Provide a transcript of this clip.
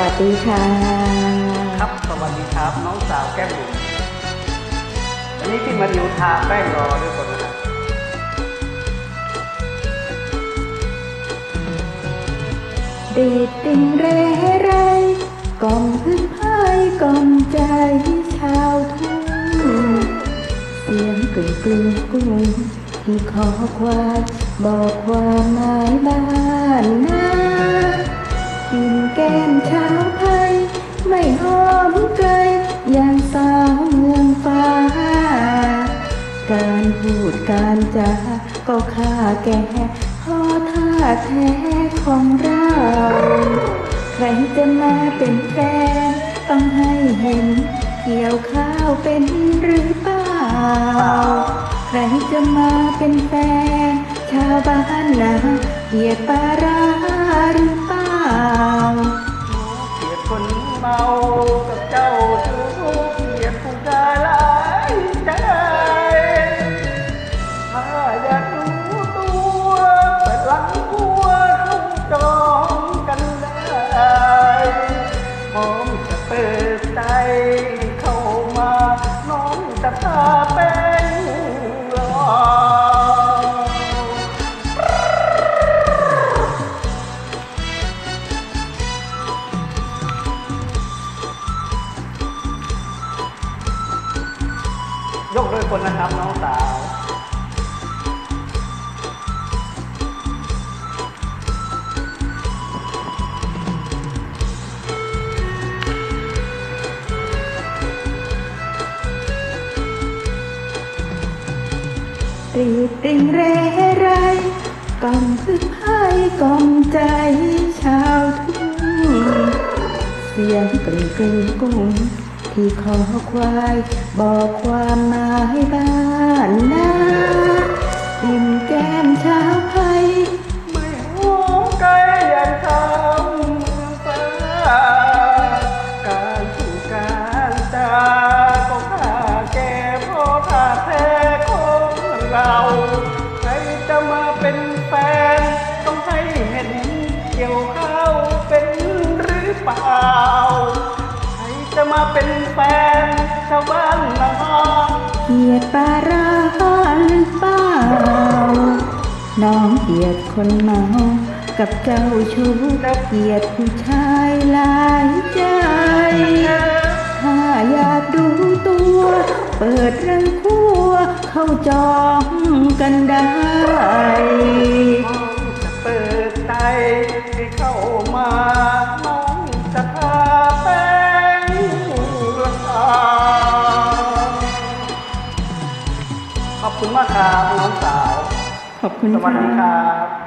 วัสดีค่ะ ครับ สวัสดีครับ น้องสาวแก้มบุ๋มวันนี้พี่มาดิวทาแป้งรอด้วยคนนะครับเดดดิ่งเรไรกล่อมพึ่งพายกล่อมใจชาวทุ่งเสียงกึ่งกลึงกุ้งที่คอควายบอกความหมายบ้า การจาก็ค่าแก่พอท่าแท้ของเรา ใครจะมาเป็นแฟน ต้องให้เห็น เกี่ยวข้าวเป็นหรือเปล่า ใครจะมาเป็นแฟน ชาวบ้านนาเกียดปาราหรือเปล่าเกลียดคนเมา ยกโดยคนนะครับน้องสาวรีบริงเรไรกล่อมพึ่งพายกล่อมใจชาวทุ่งเสียงกรึงกรึงกุ้งที่คอควายบอกความมา บ้านนาอิ่มแก้มชาไทยไม่หวงไกลอย่างทำเมืองฟ้าการสู่การจาก็ค่าแก่พ่อท่าแท้ของเราใครจะมาเป็นแฟนต้องให้เห็นเกี่ยวข้า เกียดปาร้าหรือเปล่า น้องเกียดคนเมา กับเจ้าชู้เกียดผู้ชายหลายใจ ถ้าอยากดูตัว เปิดรังครัวเข้าจองกันได้ ขอบคุณมากครับน้องสาว ขอบคุณสวัสดีคค่ะรับ